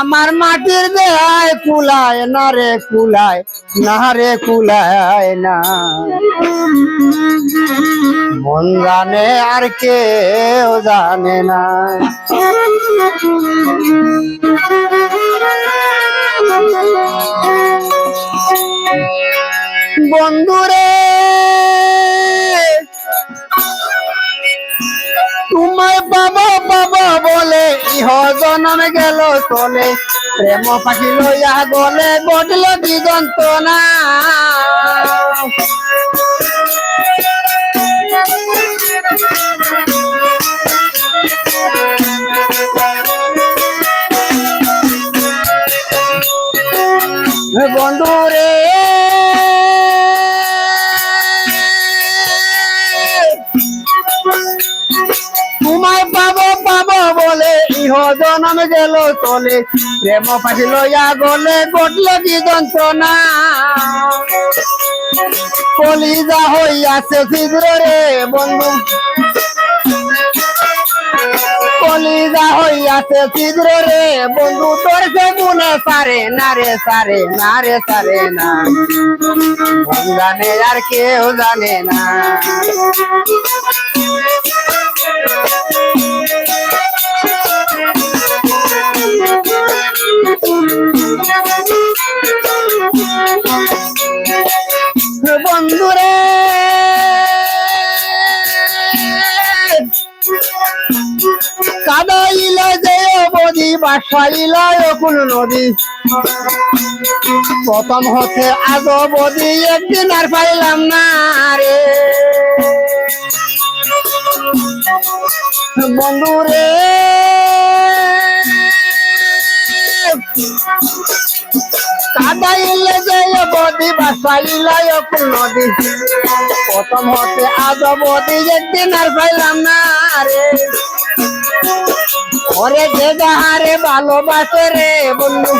আমার মাটির দেহায় কুলায়, না রে কুলায়, না রে কুলায় না। মন জানে আর কেউ জানে না। বন্ধুরে ইহ জনম গেল চলে। প্রেম পাখি লইয়া গলে গটল দিগন্ত যন্ত্রণা জনম গেল চলে। প্রেম পাখি লইয়া গলে গটল কি যন্ত্রণা? কলিজা হইয়াছে ছিদ্র রে বন্ধু। কলিজা হইয়াছে ছিদ্র রে বন্ধু। তোর সে গুনে সারে না রে, সারে না রে, সারে না। জানে আর কেউ জানে না। বন্ধুরে। কাদাইলা যে বদি বাসাইলা কোন নদী। প্রথম হচ্ছে আজ বদি একদিন আর পাইলাম না রে। বন্ধুরে কাদাইলে যে বদি নদী। প্রথম হতে আজ বদি একদিন আর পাইলাম না রে। ওরে যে যাহারে ভালোবাসে রে বন্ধু।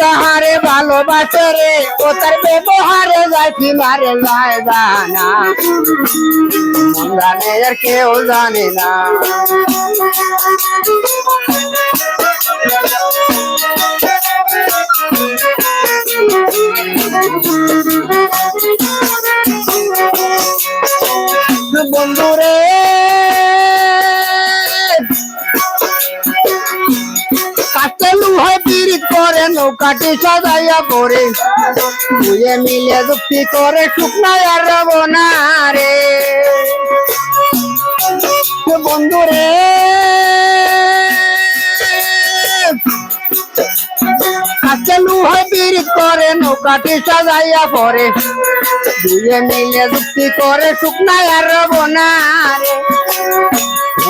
যাহারে ভালোবাসে রে, ও তার ব্যবহারে যায় মারে যায় জানা। জানে আর কেউ জানে না। নৌকাটি সাজাইয়া করে দুয়ে মিলে যুক্তি করে শুকনায় আর রব না রে বন্ধুরে, কাছে লুহায় পিরিত করে, নৌকাটি সাজাইয়া করে দুয়ে মিলে যুক্তি করে শুকনায় আর রে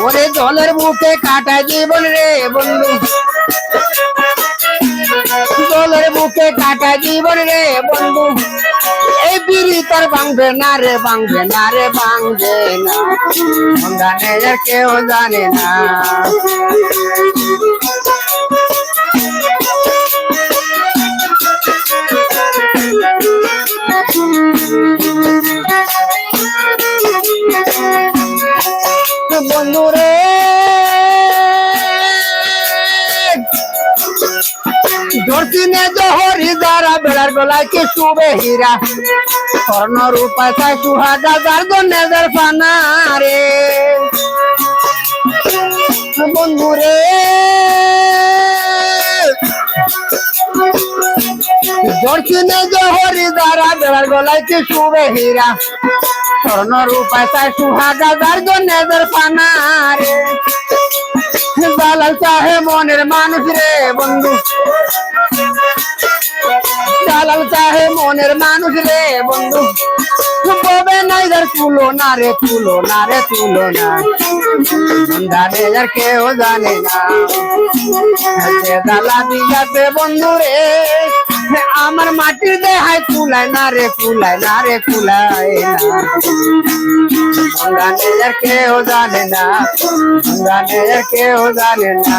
ওরে জলের বুকে কাটা জীবন রে বন্ধু। বুকে কাটা জীবন রে বন্ধু, এই বিড়ি তোর ভাঙবে না রে, ভাঙবে না রে, ভাঙবে না। জানে কেউ জানে না। ধরতিনে জহরি দ্বারা বেড়ার গলায় কি শুবে হীরা স্বর্ণ রূপা চাই সুহাগা যার জন্যের ফানা রে বন্ধুরে দর্শনে জহরি দ্বারা বেড়ার গলায় কি শুবে হীরা স্বর্ণ রূপা চাই সুহাগা যার জন্যের ফানা রে জালাল চাহে মনের মানুষ রে বন্ধু জালাল চাহে মনের মানুষ রে বন্ধু। ববে নাই যার তুলো না রে তুলো না রে তুলো না জানে আর কেউ জানে না। দালা দিয়াতে বন্ধু রে। আমার মাটির দেহায় কুলায় না রে কুলায় না রে কুলায় না। কেউ জানে না। কেউ জানে না।